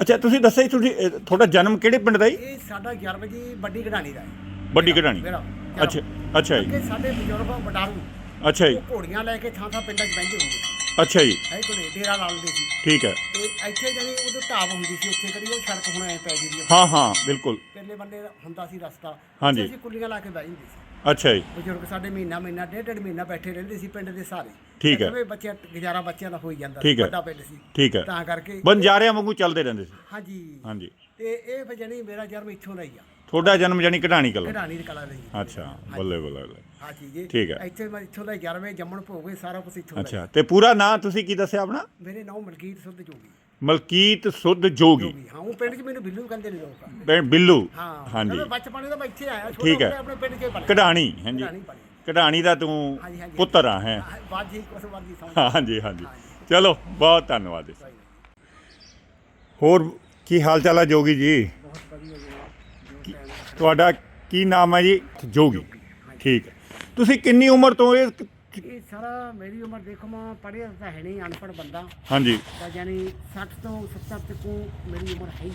ਅੱਛਾ ਤੁਸੀਂ ਦੱਸਿਆ ਜੀ ਤੁਸੀਂ ਇਹ, ਤੁਹਾਡਾ ਜਨਮ ਕਿਹੜੇ ਪਿੰਡ ਦਾ ਜੀ? ਇਹ ਸਾਡਾ ਜਨਮ ਜੀ ਵੱਡੀ ਕਢਾਣੀ ਦਾ ਹੈ। ਵੱਡੀ ਕਢਾਣੀ। ਮੇਰਾ ਅੱਛਾ ਅੱਛਾ ਜੀ। ਕਿ ਸਾਡੇ ਬਜ਼ੁਰਗ ਵਡਾਰੂ ਅੱਛਾ ਜੀ। ਉਹ ਘੋੜੀਆਂ ਲੈ ਕੇ ਥਾਂ ਥਾਂ ਪਿੰਡਾਂ 'ਚ ਬਹਿੰਦੇ ਹੁੰਦੇ ਸੀ। ਅੱਛਾ ਜੀ। ਹੈ ਕੋਲੇ ਡੇਰਾ ਲਾਉਂਦੇ ਸੀ। ਠੀਕ ਹੈ। ਤੇ ਇੱਥੇ ਜਾਨੀ ਉਦੋਂ ਢਾਬ ਹੁੰਦੀ ਸੀ ਉੱਥੇ ਕੜੀ ਉਹ ਸੜਕ ਹੁਣ ਐ ਪੈ ਗਈ ਦੀ ਹਾਂ ਹਾਂ ਬਿਲਕੁਲ। ਪਹਿਲੇ ਬੰਦੇ ਹੁੰਦਾ ਸੀ ਰਸਤਾ। ਹਾਂਜੀ। ਉੱਥੇ ਅਸੀਂ ਕੁੱਲੀਆਂ ਲਾ ਕੇ ਬਹਿ ਜਾਂਦੇ ਸੀ। ਅੱਛਾ ਜੀ। ਬਜ਼ੁਰਗ ਸਾਡੇ ਮਹੀਨਾ ਮਹੀਨਾ ਡੇਢ ਡੇਢ ਮਹੀਨਾ ਬੈਠੇ ਰਹਿੰਦੇ ਸੀ ਪਿੰਡ ਦੇ ਸਾਰੇ। ਠੀਕ ਹੈ। ਕਿਉਂਕਿ ਬੱਚੇ ਗੁਜ਼ਾਰਾ ਬੱਚਿਆਂ ਦਾ ਹੋਈ ਜਾਂਦਾ ਠੀਕ ਹੈ। ਵੱਡਾ ਪਿੰਡ ਸੀ। ਠੀਕ ਹੈ। ਤਾਂ ਕਰਕੇ ਬੰਜਾਰਿਆਂ ਵਾਂਗੂ ਚੱਲਦੇ ਰਹਿੰਦੇ ਸੀ। ਹਾਂਜੀ। ਹਾਂਜੀ। ਤੇ ਇਹ ਫਿਰ ਜਾਨੀ ਮੇਰਾ ਜਨਮ ਇੱਥੋਂ ਦਾ ਹੀ ਆ। ਤੁਹਾਡਾ ਜਨਮ ਜਾਨੀ ਕਢਾਣੀ ਕਲਾਂ ਕਢਾਣੀ ਦੀ ਕਲਾ ਹੀ ਅੱਛਾ ਬੱਲੇ ਬੱਲੇ ਬੱਲੇ। ਹਾਂਜੀ ਜੀ। ਠੀਕ ਹੈ। ਇੱਥੇ ਮੈਂ ਇੱਥੋਂ ਦਾ ਹੀ ਜਨਮ ਹੈ ਜੰਮਣ ਭੋਗੇ ਸਾਰਾ ਕੁਝ ਇੱਥੋਂ ਦਾ ਹੀ। ਅੱਛਾ ਤੇ ਪੂਰਾ ਨਾਂ ਤੁਸੀਂ ਕੀ ਦੱਸਿਆ ਆਪਣਾ? ਮੇਰੇ ਨਾਮ ਮਲਕੀਤ ਸੁੱਧ ਜੋਗੀ। ਮਲਕੀਤ ਸੁੱਧ ਜੋਗੀ। ਹਾਂ ਉਹ ਪਿੰਡ 'ਚ ਮੈਨੂੰ ਬਿੱਲੂ ਕਹਿੰਦੇ ਨੇ ਲੋਕ। ਪਿੰਡ ਬਿੱਲੂ ਹਾਂ ਹਾਂਜੀ। ਜਦੋਂ ਬਚਪਨ ਦਾ ਮੈਂ ਇੱਥੇ ਆਇਆ ਛੋਟਾ ਠੀਕ ਹੈ। ਹੁੰਦਾ ਆਪਣੇ ਪਿੰਡ 'ਚ ਹੀ ਪੜਿਆ ਕਢਾਣੀ ਹਾਂਜੀ। ਕਢਾਣੀ ਪੜ੍ਹੀ। ਕਢਾਣੀ ਦਾ ਤੂੰ ਹਾਂਜੀ, ਹਾਂਜੀ। ਪੁੱਤਰ ਆ ਹੈ। ਹਾਂ, ਬਾਜੀ ਕੁਛ ਵਾਦੀ ਸਮਝ ਹਾਂਜੀ ਹਾਂਜੀ। ਚਲੋ ਬਹੁਤ ਧੰਨਵਾਦ ਜੀ ਹੋਰ ਕੀ ਹਾਲ ਚਾਲ ਹੈ ਜੋਗੀ ਜੀ? ਤੁਹਾਡਾ ਕੀ ਨਾਮ ਹੈ ਜੀ? ਜੋਗੀ। ਠੀਕ ਹੈ। ਤੁਸੀਂ ਕਿੰਨੀ ਉਮਰ ਤੋਂ ਇਹ ਇਹ ਸਾਰਾ ਮੇਰੀ ਉਮਰ ਦੇਖੋ ਮੈਂ ਪੜ੍ਹਿਆ ਤਾਂ ਹੈ ਨਹੀਂ ਅਨਪੜ੍ਹ ਬੰਦਾ। ਹਾਂਜੀ। ਤਾਂ ਯਾਨੀ 60 ਤੋਂ 70 ਤੱਕ ਮੇਰੀ ਉਮਰ ਹੈ ਹੀ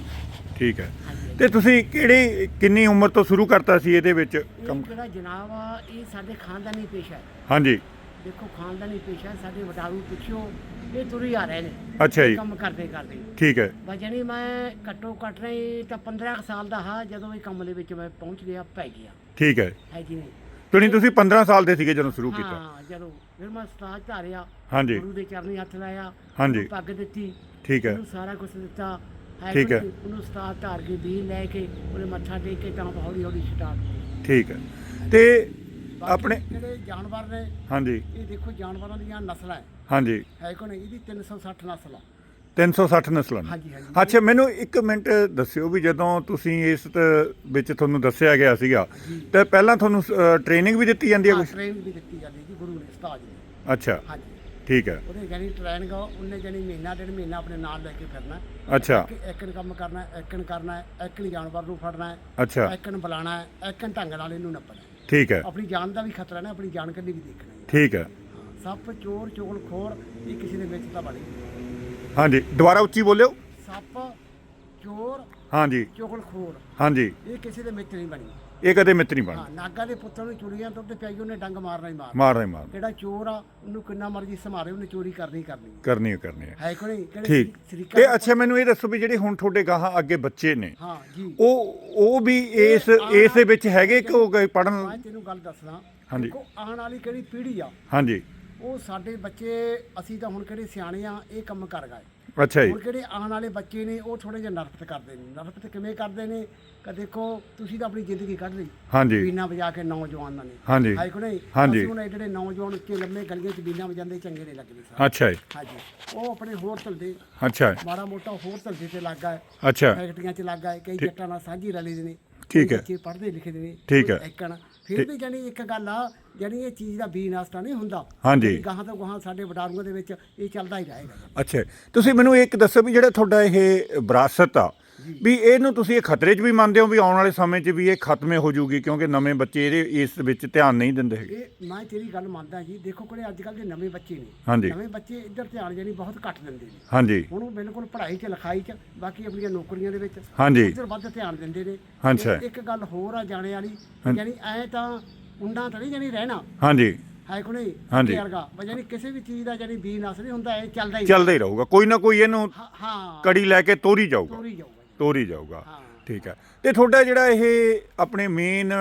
ਠੀਕ ਹੈ। ਹਾਂਜੀ। ਤੇ ਤੁਸੀਂ ਕਿਹੜੀ ਕਿੰਨੀ ਉਮਰ ਤੋਂ ਸ਼ੁਰੂ ਕਰਤਾ ਸੀ ਇਹਦੇ ਵਿੱਚ ਇਹ ਕੰਮ? ਜਿਹੜਾ ਜਨਾਬ ਆ ਇਹ ਸਾਡੇ ਖਾਨਦਾਨੀ ਪੇਸ਼ਾ ਹੈ। ਹਾਂਜੀ। ਦੇਖੋ ਖਾਨਦਾਨੀ ਪੇਸ਼ਾ ਸਾਡੇ ਵਡਾਰੂ ਪਿੱਛੋਂ ਇਹ ਤੁਰੀ ਆ ਰਹੇ ਨੇ। ਅੱਛਾ ਜੀ। ਕੰਮ ਕਰਦੇ ਕਰਦੇ। ਠੀਕ ਹੈ। ਵਜਣੀ ਮੈਂ ਘੱਟੋ ਘੱਟ ਨਹੀਂ ਤਾਂ 15 ਕੁ ਸਾਲ ਦਾ ਹਾਂ ਜਦੋਂ ਇਹ ਕੰਮ ਦੇ ਵਿੱਚ ਮੈਂ ਪਹੁੰਚ ਗਿਆ ਪੈ ਗਿਆ। ਠੀਕ ਹੈ। ਹੈ ਜੀ ਨਹੀਂ। ਤੁਣੀ ਤੁਸੀਂ 15 ਸਾਲ ਦੇ ਸੀਗੇ ਜਦੋਂ ਸ਼ੁਰੂ ਕੀਤਾ। ਹਾਂ ਜਦੋਂ ਫਿਰ ਮੈਂ ਸਤਾਜ ਧਾਰਿਆ ਹਾਂਜੀ। ਗੁਰੂ ਦੇ ਚਰਨੀ ਹੱਥ ਲਾਇਆ ਹਾਂਜੀ। ਪੱਗ ਦਿੱਤੀ ਠੀਕ ਹੈ। ਉਹਨੂੰ ਸਾਰਾ ਕੁਝ ਦਿੱਤਾ ਠੀਕ ਹੈ। ਉਹਨੂੰ ਸਤਾਜ ਧਾਰ ਕੇ ਵੀ ਲੈ ਕੇ ਉਹਨੇ ਮੱਥਾ ਟੇਕ ਕੇ ਤਾਂ ਹੌਲੀ ਹੌਲੀ ਸਟਾਰਟ ਠੀਕ ਹੈ। ਤੇ ਆਪਣੇ ਜਿਹੜੇ ਜਾਨਵਰ ਨੇ ਹਾਂਜੀ। ਇਹ ਦੇਖੋ ਜਾਨਵਰਾਂ ਦੀਆਂ ਨਸਲਾਂ ਹੈ। ਹਾਂਜੀ। ਹੈ ਕੋ ਨਹੀਂ ਇਹਦੀ 360 ਨਸਲ ਆ। 360 ਨਸਲਾਂ ਨੇ। ਹਾਂਜੀ ਹਾਂਜੀ। ਅੱਛਾ ਮੈਨੂੰ ਇੱਕ ਮਿੰਟ ਦੱਸਿਓ ਵੀ ਜਦੋਂ ਤੁਸੀਂ ਇਸ ਤ- ਵਿੱਚ ਤੁਹਾਨੂੰ ਦੱਸਿਆ ਗਿਆ ਸੀਗਾ ਤੇ ਪਹਿਲਾਂ ਤੁਹਾਨੂੰ ਟ੍ਰੇਨਿੰਗ ਵੀ ਦਿੱਤੀ ਜਾਂਦੀ ਹੈ ਕੁਝ ਟ੍ਰੇਨ ਵੀ ਦਿੱਤੀ ਜਾਂਦੀ ਜੀ ਗੁਰੂ ਨੇ ਉਸਤਾਦ ਨੇ। ਅੱਛਾ। ਹਾਂਜੀ। ਠੀਕ ਹੈ। ਉਹਨੇ ਜਾਨੀ ਟ੍ਰੇਨਿੰਗ ਉਹਨੇ ਜਾਨੀ ਮਹੀਨਾ ਡੇਢ ਮਹੀਨਾ ਆਪਣੇ ਨਾਲ ਲੈ ਕੇ ਫਿਰਨਾ ਹੈ। ਅੱਛਾ। ਇੱਕ ਇੱਕਣ ਕੰਮ ਕਰਨਾ ਹੈ, ਇੱਕਣ ਕਰਨਾ ਹੈ ਇੱਕਣ ਜਾਨਵਰ ਨੂੰ ਫੜਨਾ ਹੈ ਅੱਛਾ। ਇੱਕਣ ਬੁਲਾਣਾ ਹੈ ਇੱਕਣ ਢੰਗ ਨਾਲ ਇਹਨੂੰ ਨੱਪਣਾ ਹੈ। ਠੀਕ ਹੈ। ਆਪਣੀ ਜਾਨ ਦਾ ਵੀ ਖਤਰਾ ਨਾ ਆਪਣੀ ਜਾਨ ਕੰਨੀ ਵੀ ਦੇਖਣਾ ਹੈ। ਠੀਕ ਹੈ। ਹਾਂ, ਸੱਪ ਚੋਰ ਚੋਲ ਖੋਰ ਇਹ ਕਿਸੇ ਦੇ ਵਿੱਚ ਤਾਂ ਬਣੀ ਹਾਂਜੀ ਦੁਬਾਰਾ ਉੱਚੀ ਬੋਲਿਓ। ਸੱਪ ਚੋਰ ਹਾਂਜੀ। ਚੋਗਲ ਖੋਰ ਹਾਂਜੀ। ਇਹ ਕਿਸੇ ਦੇ ਵਿੱਚ ਨਹੀਂ ਬਣੀ ਇਹ ਕਦੇ ਮਿੱਤ ਨਹੀਂ ਬਣ ਹਾਂ ਨਾਗਾ ਦੇ ਪੁੱਤਰ ਨੂੰ ਚੁੜੀਆਂ ਤੋਂ ਤੇ ਪਿਆਈ ਉਹਨੇ ਡੰਗ ਮਾਰਨਾ ਹੀ ਮਾਰਨਾ। ਮਾਰ ਰਹੇ ਮਾਰ ਜਿਹੜਾ ਚੋਰ ਆ ਉਹਨੂੰ ਕਿੰਨਾ ਮਰਜ਼ੀ ਸੰਭਾਰੇ ਉਹਨੇ ਚੋਰੀ ਕਰਨੀ ਹੀ ਕਰਨੀ ਹੈ। ਕਰਨੀ ਹੈ ਕਰਨੀ ਹੈ। ਹੈ ਕੋ ਨਹੀਂ ਕਿਹੜੇ ਠੀਕ। ਤੇ ਅੱਛਾ ਮੈਨੂੰ ਇਹ ਦੱਸੋ ਵੀ ਜਿਹੜੇ ਹੁਣ ਤੁਹਾਡੇ ਗਾਹਾਂ ਅੱਗੇ ਬੱਚੇ ਨੇ ਹਾਂ ਜੀ। ਉਹ ਉਹ ਵੀ ਇਸ ਇਸ ਦੇ ਵਿੱਚ ਹੈਗੇ ਕਿ ਉਹ ਪੜਨ ਮੈਂ ਤੈਨੂੰ ਗੱਲ ਦੱਸਣਾ ਹਾਂਜੀ। ਦੇਖੋ ਆਉਣ ਵਾਲੀ ਕਿਹੜੀ ਪੀੜ੍ਹੀ ਆ? ਹਾਂਜੀ। ਉਹ ਸਾਡੇ ਬੱਚੇ ਅਸੀਂ ਤਾਂ ਹੁਣ ਕਿਹੜੇ ਸਿਆਣੇ ਆ ਇਹ ਕੰਮ ਕਰ ਗਏ। ਅੱਛਾ ਜੀ। ਹੁਣ ਕਿਹੜੇ ਆਉਣ ਵਾਲੇ ਬੱਚੇ ਨੇ ਉਹ ਥੋੜੇ ਜਿਹਾ ਨਰਫਤ ਕਰਦੇ ਨੇ। ਨਰਫਤ ਕਿਵੇਂ ਕਰਦੇ ਨੇ? ਕਿ ਦੇਖੋ ਤੁਸੀਂ ਤਾਂ ਆਪਣੀ ਜ਼ਿੰਦਗੀ ਕੱਢ ਲਈ। ਹਾਂਜੀ। ਬੀਨਾ ਵਜਾ ਕੇ ਨੌਜਵਾਨਾਂ ਨੇ ਹਾਂਜੀ। ਹੈ ਕੋ ਨਹੀਂ? ਹਾਂਜੀ। ਅਸੀਂ ਹੁਣ ਇਹ ਜਿਹੜੇ ਨੌਜਵਾਨ ਉੱਚੇ ਲੰਮੇ ਗਲੀਆਂ 'ਚ ਬੀਨਾ ਵਜਾਉਂਦੇ ਚੰਗੇ ਨਹੀਂ ਲੱਗਦੇ ਸਾਰੇ। ਅੱਛਾ ਜੀ। ਹਾਂਜੀ। ਉਹ ਆਪਣੇ ਹੋਰ ਧੰਦੇ ਅੱਛਾ। ਮਾੜਾ ਮੋਟਾ ਹੋਰ ਧੰਦੇ ਤੇ ਲੱਗ ਗਏ। ਅੱਛਾ। ਫੈਕਟਰੀਆਂ 'ਚ ਲੱਗ ਗਏ। ਕਈ ਜੱਟਾਂ ਨਾਲ ਸਾਂਝੀ ਰਲੇ ਦੇ ਨੇ। ਠੀਕ ਹੈ। ਬੱਚੇ ਪੜ੍ਹਦੇ ਲਿਖਦੇ ਨੇ। ਠੀਕ ਕੋਈ ਹੈ। ਇੱਕਣ ਫਿਰ ਵੀ ਜਾਨੀ ਇੱਕ ਗੱਲ ਆ ਜਾਨੀ ਇਹ ਚੀਜ਼ ਦਾ ਬੀਨਾਸਤਾ ਨਹੀਂ ਹੁੰਦਾ ਹਾਂਜੀ। ਗਾਹਾਂ ਤੋਂ ਗਾਹਾਂ ਸਾਡੇ ਵਡਾਰੂਆਂ ਦੇ ਵਿੱਚ ਇਹ ਚੱਲਦਾ ਹੀ ਰਹੇਗਾ ਅੱਛਾ ਤੁਸੀਂ ਮੈਨੂੰ ਇੱਕ ਦੱਸੋ ਵੀ ਜਿਹੜਾ ਤੁਹਾਡਾ ਇਹ ਵਿਰਾਸਤ ਆ ਵੀ ਇਹਨੂੰ ਤੁਸੀਂ ਇਹ ਖਤਰੇ 'ਚ ਵੀ ਮੰਨਦੇ ਹੋ ਵੀ ਆਉਣ ਵਾਲੇ ਸਮੇਂ 'ਚ ਵੀ ਇਹ ਖਤਮੇ ਹੋ ਜਾਊਗੀ ਕਿਉਂਕਿ ਨਵੇਂ ਬੱਚੇ ਇਹਦੇ ਇਸ ਵਿੱਚ ਧਿਆਨ ਨਹੀਂ ਦਿੰਦੇ ਹੈਗੇ। ਇਹ ਮੈਂ ਤੇਰੀ ਗੱਲ ਮੰਨਦਾ ਜੀ। ਦੇਖੋ ਕੋਲੇ ਅੱਜ ਕੱਲ ਦੇ ਨਵੇਂ ਬੱਚੇ ਨੇ। ਹਾਂਜੀ। ਨਵੇਂ ਬੱਚੇ ਇੱਧਰ ਧਿਆਨ ਜਾਨੀ ਬਹੁਤ ਘੱਟ ਦਿੰਦੇ ਨੇ। ਹਾਂਜੀ। ਹੁਣ ਉਹ ਬਿਲਕੁਲ ਪੜ੍ਹਾਈ 'ਚ ਲਿਖਾਈ 'ਚ ਬਾਕੀ ਆਪਣੀਆਂ ਨੌਕਰੀਆਂ ਦੇ ਵਿੱਚ ਹਾਂਜੀ। ਉੱਧਰ ਵੱਧ ਧਿਆਨ ਦਿੰਦੇ ਨੇ। ਅੱਛਾ। ਤੇ ਇੱਕ ਗੱਲ ਹੋਰ ਆ ਜਾਣੇ ਵਾਲੀ ਜਾਨੀ ਐ ਤਾਂ ਉੰਡਾ ਤਾਂ ਨਹੀਂ ਜਾਨੀ ਰਹਿਣਾ। ਹਾਂਜੀ। ਹੈ ਕੋ ਨਹੀਂ? ਹਾਂਜੀ। ਵਰਗਾ। ਜਾਨੀ ਕਿਸੇ ਵੀ ਚੀਜ਼ ਦਾ ਜਾਨੀ ਬੀ ਨਸ ਨਹੀਂ ਹੁੰਦਾ ਇਹ ਚੱਲਦਾ ਹੀ ਚੱਲਦਾ ਹੀ ਰਹੂਗਾ। ਕੋਈ ਨਾ ਕੋਈ ਇਹਨੂੰ ਹਾਂ, ਕੜੀ ਲੈ ਕੇ ਤੋਰੀ ਜਾਊਗਾ। ਤੋਰੀ ਜਾਊਗਾ। ਤੋਰੀ ਜਾਊਗਾ। ਠੀਕ ਹੈ। ਤੇ ਤੁਹਾਡਾ ਜਿਹੜਾ ਇਹ ਆਪਣੇ ਮੇਨ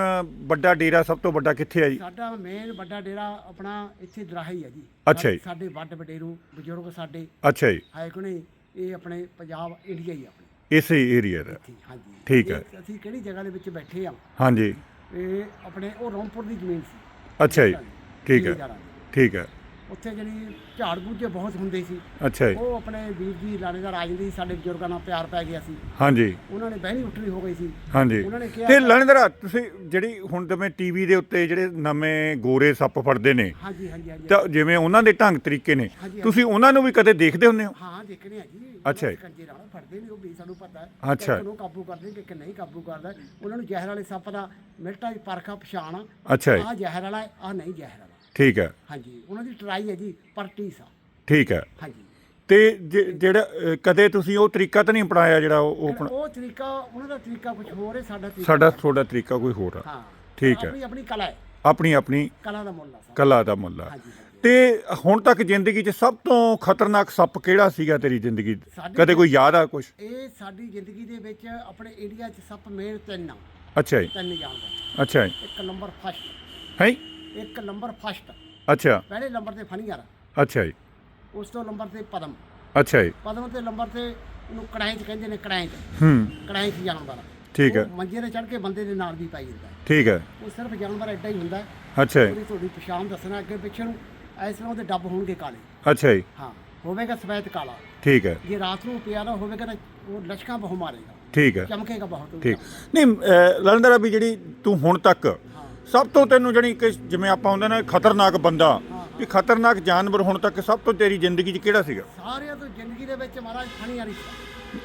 ਵੱਡਾ ਡੇਰਾ ਸਭ ਤੋਂ ਵੱਡਾ ਕਿੱਥੇ ਹੈ ਜੀ? ਸਾਡਾ ਮੇਨ ਵੱਡਾ ਡੇਰਾ ਆਪਣਾ ਇੱਥੇ ਦਰਾਹੀ ਹੈ ਜੀ। ਅੱਛਾ ਜੀ। ਸਾਡੇ ਵੱਡ ਵਡੇਰੂ ਬਜ਼ੁਰਗ ਸਾਡੇ। ਅੱਛਾ ਜੀ। ਹੈ ਕੋ ਨਹੀਂ? ਇਹ ਆਪਣੇ ਪੰਜਾਬ ਇੰਡੀਆ ਹੀ ਆਪਣੇ। ਇਸੇ ਏਰੀਆ ਦਾ। ਹਾਂਜੀ। ਠੀਕ ਹੈ। ਅਸੀਂ ਕਿਹੜੀ ਜਗ੍ਹਾ ਦੇ ਵਿੱਚ ਬੈਠੇ ਆ? ਹਾਂਜੀ। ਇਹ ਆਪਣੇ ਉਹ ਰੌਣਪੁਰ ਦੀ ਜ਼ਮੀਨ ਸੀ। ਅੱਛਾ ਜੀ। ਠੀਕ ਹੈ। ਠੀਕ ਹੈ। ਉੱਥੇ ਜਿਹੜੀ ਝਾੜ ਬੂਝੇ ਬਹੁਤ ਹੁੰਦੇ ਸੀ। ਅੱਛਾ ਜੀ। ਉਹ ਆਪਣੇ ਵੀਰ ਜੀ ਲਾਣੇਦਾਰ ਆ ਜਾਂਦੇ ਸੀ ਸਾਡੇ ਬਜ਼ੁਰਗਾਂ ਨਾਲ ਪਿਆਰ ਪੈ ਗਿਆ ਸੀ। ਹਾਂਜੀ। ਉਹਨਾਂ ਨੇ ਬਹਿਣੀ ਉੱਠਣੀ ਹੋ ਗਈ ਸੀ। ਹਾਂਜੀ। ਉਹਨਾਂ ਨੇ ਕਿਹਾ ਤੇ ਲਣਦਰਾ ਤੁਸੀਂ ਜਿਹੜੀ ਹੁਣ ਜਿਵੇਂ ਟੀਵੀ ਦੇ ਉੱਤੇ ਜਿਹੜੇ ਨਵੇਂ ਗੋਰੇ ਸੱਪ ਫੜਦੇ ਨੇ ਹਾਂਜੀ ਹਾਂਜੀ ਹਾਂਜੀ। ਤਾਂ ਜਿਵੇਂ ਉਹਨਾਂ ਦੇ ਢੰਗ ਤਰੀਕੇ ਨੇ। ਤੁਸੀਂ ਉਹਨਾਂ ਨੂੰ ਵੀ ਕਦੇ ਦੇਖਦੇ ਹੁੰਦੇ ਹੋ? ਹਾਂ ਦੇਖਣੇ ਆ ਜੀ। ਅੱਛਾ ਜੀ। ਕੰਜੇ ਨਾਲ ਫੜਦੇ ਨੇ ਉਹ ਵੀ ਸਾਨੂੰ ਪਤਾ ਹੈ ਅੱਛਾ। ਕਿ ਨੂੰ ਕਾਬੂ ਕਰਦੇ ਕਿ ਕਿ ਨਹੀਂ ਕਾਬੂ ਕਰਦਾ। ਉਹਨਾਂ ਨੂੰ ਜ਼ਹਿਰ ਵਾਲੇ ਸੱਪ ਦਾ ਮਿਲਟਾ ਪਰਖਾ ਪਛਾਣ। ਆ ਅੱਛਾ ਆਹ ਜ਼ਹਿਰ ਵਾਲਾ ਆ ਨਹੀਂ ਜ਼ਹਿਰ ਵਾਲਾ। ਠੀਕ ਹੈ। ਹਾਂਜੀ ਉਹਨਾਂ ਦੀ ਟਰਾਈ ਹੈ ਜੀ ਪਰਟੀਸ ਆ। ਠੀਕ ਹੈ। ਹਾਂਜੀ। ਤੇ ਜ- ਜਿਹੜਾ ਅ, ਕਦੇ ਤੁਸੀਂ ਉਹ ਤਰੀਕਾ ਤਾਂ ਨਹੀਂ ਅਪਣਾਇਆ ਜਿਹੜਾ ਉਹ ਉਹ ਅਪਣਾ- ਉਹ ਤਰੀਕਾ ਉਹਨਾਂ ਦਾ ਤਰੀਕਾ ਕੁਝ ਹੋਰ ਹੈ ਸਾਡਾ ਤਰੀਕਾ ਸਾਡਾ ਤੁਹਾਡਾ ਤਰੀਕਾ ਕੋਈ ਹੋਰ ਆ। ਹਾਂ ਠੀਕ ਹੈ। ਆਪਣੀ ਆਪਣੀ ਕਲਾ ਹੈ। ਆਪਣੀ ਆਪਣੀ ਕਲਾ ਦਾ ਮੁੱਲ ਆ ਸਾਡਾ। ਕਲਾ ਦਾ ਮੁੱਲ ਆ। ਹਾਂਜੀ ਹਾਂਜੀ। ਤੇ ਹੁਣ ਤੱਕ ਜ਼ਿੰਦਗੀ 'ਚ ਸਭ ਤੋਂ ਖਤਰਨਾਕ ਸੱਪ ਕਿਹੜਾ ਸੀਗਾ ਤੇਰੀ ਜ਼ਿੰਦਗੀ? 'ਚ? ਸਾਡੀ- ਕਦੇ ਕੋਈ ਯਾਦ ਆ ਕੁਝ ਇਹ ਸਾਡੀ ਜ਼ਿੰਦਗੀ ਦੇ ਵਿੱਚ ਆਪਣੇ ਇੰਡੀਆ 'ਚ ਸੱਪ ਮੇਨ ਤਿੰਨ ਆ। ਅੱਛਾ ਜੀ। ਤਿੰਨ ਜਾਨਵਰ ਅੱਛਾ ਜੀ। ਇੱਕ ਨੰਬਰ ਫਸਟ ਹੈ? ਇੱਕ ਨੰਬਰ ਫਸਟ। ਅੱਛਾ। ਪਹਿਲੇ ਨੰਬਰ ਤੇ ਫਣੀਆਰ ਅੱਛਾ ਜੀ। ਉਸ ਤੋਂ ਨੰਬਰ ਤੇ ਪਦਮ। ਅੱਛਾ ਜੀ। ਪਦਮ ਤੇ ਨੰਬਰ ਤੇ ਉਹਨੂੰ ਕੜਾਈ 'ਚ ਕਹਿੰਦੇ ਨੇ ਕੜਾਈ 'ਚ। ਹੂੰ। ਕੜਾਈ 'ਚ ਜਾਨਵਰ। ਠੀਕ ਹੈ। ਮੰਜੇ ਤੇ ਚੜ ਕੇ ਬੰਦੇ ਦੇ ਨਾਲ ਵੀ ਪਾਈ ਜਾਂਦਾ। ਠੀਕ ਹੈ। ਉਹ ਸਿਰਫ ਜਾਨਵਰ ਐਡਾ ਹੀ ਹੁੰਦਾ। ਅੱਛਾ ਜੀ। ਤੁਹਾਡੀ ਪਛਾਣ ਦੱਸਣਾ ਅੱਗੇ ਪਿੱਛੇ ਨੂੰ। ਇਸ ਤਰ੍ਹਾਂ ਉਹਦੇ ਡੱਬ ਹੋਣਗੇ ਕਾਲੇ। ਅੱਛਾ ਜੀ। ਹਾਂ ਹੋਵੇਗਾ ਸਫੈਦ ਕਾਲਾ। ਠੀਕ ਹੈ। ਜੇ ਰਾਤ ਨੂੰ ਪਿਆ ਨਾ ਹੋਵੇਗਾ ਤਾਂ ਉਹ ਲਸ਼ਕਾਂ ਬਹੁ ਮਾਰੇਗਾ। ਠੀਕ ਹੈ। ਚਮਕੇਗਾ ਬਹੁਤ। ਠੀਕ। ਨਹੀਂ ਲੰਦਰ ਵੀ ਜਿਹੜੀ ਤੂੰ ਹੁਣ ਤੱਕ ਸਭ ਤੋਂ ਤੈਨੂੰ ਜਿਹੜੀ ਕਿ ਜਿਵੇਂ ਆਪਾਂ ਹੁੰਦੇ ਨੇ ਖਤਰਨਾਕ ਬੰਦਾ ਵੀ ਖਤਰਨਾਕ ਜਾਨਵਰ ਹੁਣ ਤੱਕ ਸਭ ਤੋਂ ਤੇਰੀ ਜ਼ਿੰਦਗੀ 'ਚ ਕਿਹੜਾ ਸੀਗਾ? ਸਾਰਿਆਂ ਤੋਂ ਜ਼ਿੰਦਗੀ ਦੇ ਵਿੱਚ ਮਹਾਰਾਜ ਫਣੀ ਵਾਲੀ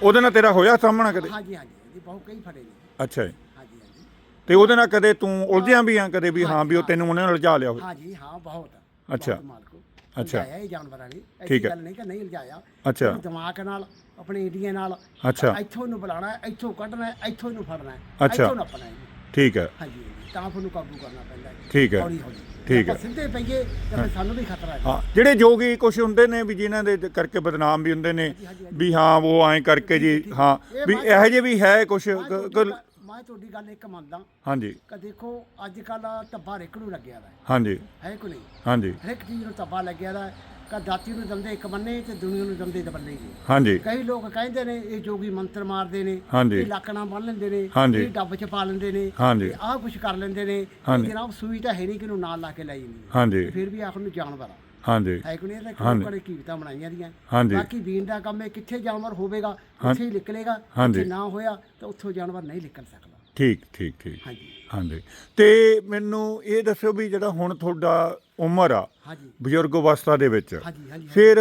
ਉਹਦੇ ਨਾਲ ਤੇਰਾ ਹੋਇਆ ਸਾਹਮਣਾ ਕਦੇ? ਹਾਂਜੀ ਹਾਂਜੀ ਜੀ ਬਹੁਤ ਕਈ ਫੜੇ ਨੇ। ਅੱਛਾ ਜੀ। ਹਾਂਜੀ ਹਾਂਜੀ। ਤੇ ਉਹਦੇ ਨਾਲ ਕਦੇ ਤੂੰ ਉਲਝਿਆ ਵੀ ਆ ਕਦੇ ਵੀ ਹਾਂ ਵੀ ਉਹ ਤੈਨੂੰ ਉਹਨੇ ਨਾਲ ਉਲਝਾ ਲਿਆ ਹੋਵੇ? ਹਾਂਜੀ ਹਾਂ ਬਹੁਤ। ਅੱਛਾ। ਅੱਛਾ। ਅੱਛਾ ਇਹ ਜਾਨਵਰਾਂ ਨੇ। ਐਸੀ। ਗੱਲ ਨਹੀਂ ਕਿ ਨਹੀਂ ਲਜਾਇਆ ਅੱਛਾ। ਦਿਮਾਗ ਨਾਲ ਆਪਣੇ ਇੰਡੀਆ ਨਾਲ ਅੱਛਾ। ਇੱਥੋਂ ਨੂੰ ਬੁਲਾਣਾ ਇੱਥੋਂ ਕੱਢਣਾ ਇੱਥੋਂ ਨੂੰ ਫੜਨਾ। ਇੱਥੋਂ ਹੈ ਜੀ। ਠੀਕ ਹੈ। ਹਾਂਜੀ ਹਾਂਜੀ, ਤਾਂ ਫਿਰ ਨੂੰ ਕਾਬੂ ਕਰਨਾ ਪੈਂਦਾ ਹੈ ਠੀਕ ਹੈ। ਹੌਲੀ ਹੌਲੀ ਠੀਕ ਆਪਾਂ ਹੈ। ਸਿੱਧੇ ਪਈਏ ਤਾਂ ਫਿਰ ਸਾਨੂੰ ਵੀ ਖਤਰਾ ਹੈ। ਹਾਂ ਜਿਹੜੇ ਜੋਗੀ ਕੁਝ ਹੁੰਦੇ ਨੇ ਵੀ ਜਿਨ੍ਹਾਂ ਦੇ ਕਰਕੇ ਬਦਨਾਮ ਵੀ ਹੁੰਦੇ ਨੇ ਵੀ ਹਾਂ ਉਹ ਐਂ ਕਰਕੇ ਜੀ ਹਾਂ। ਵੀ ਇਹੋ ਜਿਹੇ ਵੀ ਹੈ ਕੁਝ ਮੈਂ ਤੁਹਾਡੀ ਗੱਲ- ਮੈਂ ਤੁਹਾਡੀ ਗੱਲ ਇੱਕ ਮੰਨਦਾ। ਹਾਂਜੀ। ਕਿ ਦੇਖੋ ਅੱਜ ਕੱਲ ਟੱਬਾ ਰਿਕ ਨੂੰ ਲੱਗਿਆ ਦਾ ਹੈ। ਹਾਂਜੀ। ਹੈ ਕਿ ਨਹੀਂ? ਹਾਂਜੀ। ਹਰ ਇੱਕ ਚੀਜ਼ ਨੂੰ ਟੱਬਾ ਲੱਗਿਆ ਦਾ ਕਿ ਦਾਤੀ ਨੂੰ ਦੰਦੇ ਇੱਕ ਬੰਨੇ ਤੇ ਦੁਨੀਆ ਨੂੰ ਦੰਦੇ ਦਬੰਨੇ ਜੀ ਹਾਂਜੀ ਕਈ ਲੋਕ ਕਹਿੰਦੇ ਨੇ ਇਹ ਜੋਗੀ ਮੰਤਰ ਮਾਰਦੇ ਨੇ ਹਾਂਜੀ। ਇਹ ਲੱਕੜਾਂ ਬੰਨ ਲੈਂਦੇ ਨੇ ਹਾਂਜੀ। ਇਹ ਡੱਬ ਚ ਪਾ ਲੈਂਦੇ ਨੇ ਹਾਂਜੀ। ਆਹ ਕੁਝ ਕਰ ਲੈਂਦੇ ਨੇ ਹਾਂਜੀ। ਇਹ ਜਨਾਬ ਸੂਈ ਤਾਂ ਹੈ ਨਹੀਂ ਕਿ ਨੂੰ ਨਾਲ ਲਾ ਕੇ ਲੈ ਜਾਂਦੀ। ਹਾਂਜੀ ਫਿਰ ਵੀ ਆਖਰ ਨੂੰ ਜਾਨਵਰ ਆ ਹਾਂਜੀ ਹੈ ਕਿ ਨਹੀਂ ਇਹ ਤਾਂ ਹਾਂਜੀ। ਲੋਕਾਂ ਨੇ ਕੀਮਤਾਂ ਬਣਾਈਆਂ ਦੀਆਂ ਹਾਂਜੀ। ਬਾਕੀ ਬੀਨ ਦਾ ਕੰਮ ਹੈ ਕਿੱਥੇ ਜਾਨਵਰ ਹੋਵੇਗਾ ਉੱਥੇ ਹੀ ਨਿਕਲੇਗਾ ਹਾਂਜੀ। ਜੇ ਨਾ ਹੋਇਆ ਤਾਂ ਉੱਥੋਂ ਜਾਨਵਰ ਨਹੀਂ ਨਿਕਲ ਸਕਦਾ ਠੀਕ ਠੀਕ ਠੀਕ। ਹਾਂਜੀ। ਹਾਂਜੀ। ਤੇ ਮੈਨੂੰ ਇਹ ਦੱਸੋ ਵੀ ਜਿਹੜਾ ਹੁਣ ਤੁਹਾਡਾ ਉਮਰ ਆ ਹਾਂਜੀ। ਬਜ਼ੁਰਗ ਅਵਸਥਾ ਦੇ ਵਿੱਚ ਹਾਂਜੀ ਹਾਂਜੀ ਫਿਰ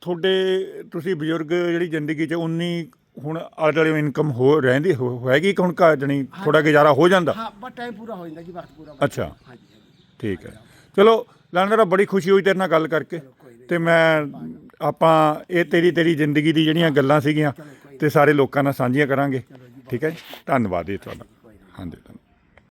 ਤੁਹਾਡੇ ਤੁਸੀਂ ਬਜ਼ੁਰਗ ਜਿਹੜੀ ਜ਼ਿੰਦਗੀ 'ਚ ਉਨੀ ਹੁਣ ਆਦਲੇ ਇਨਕਮ ਹੋ ਰਹਿੰਦੀ ਹੋ- ਹੋਏਗੀ ਕਿ ਹੁਣ ਕਾ ਜਣੀ ਥੋੜਾ ਗੁਜ਼ਾਰਾ ਹੋ ਜਾਂਦਾ? ਹਾਂ ਬਸ ਟਾਈਮ ਪੂਰਾ ਹੋ ਜਾਂਦਾ ਜੀ ਵਕਤ ਪੂਰਾ ਹੋ ਅੱਛਾ। ਜਾਂਦਾ। ਹਾਂਜੀ ਹਾਂਜੀ। ਠੀਕ ਹੈ। ਚਲੋ ਲਾਂਡਰਾ ਬੜੀ ਖੁਸ਼ੀ ਹੋਈ ਤੇਰੇ ਨਾਲ ਗੱਲ ਕਰਕੇ। ਤੇ ਮੈਂ ਆਪਾਂ ਇਹ ਤੇਰੀ ਤੇਰੀ ਜ਼ਿੰਦਗੀ ਦੀ ਜਿਹੜੀਆਂ ਗੱਲਾਂ ਸੀਗੀਆਂ ਤੇ ਸਾਰੇ ਲੋਕਾਂ ਨਾਲ ਸਾਂਝੀਆਂ ਕਰਾਂਗੇ। ਚਲੋ। ਠੀਕ ਹੈ ਜੀ? ਧੰਨਵਾਦ ਜੀ ਤੁਹਾਡਾ ਹਾਂਜੀ ਧੰਨਵਾਦ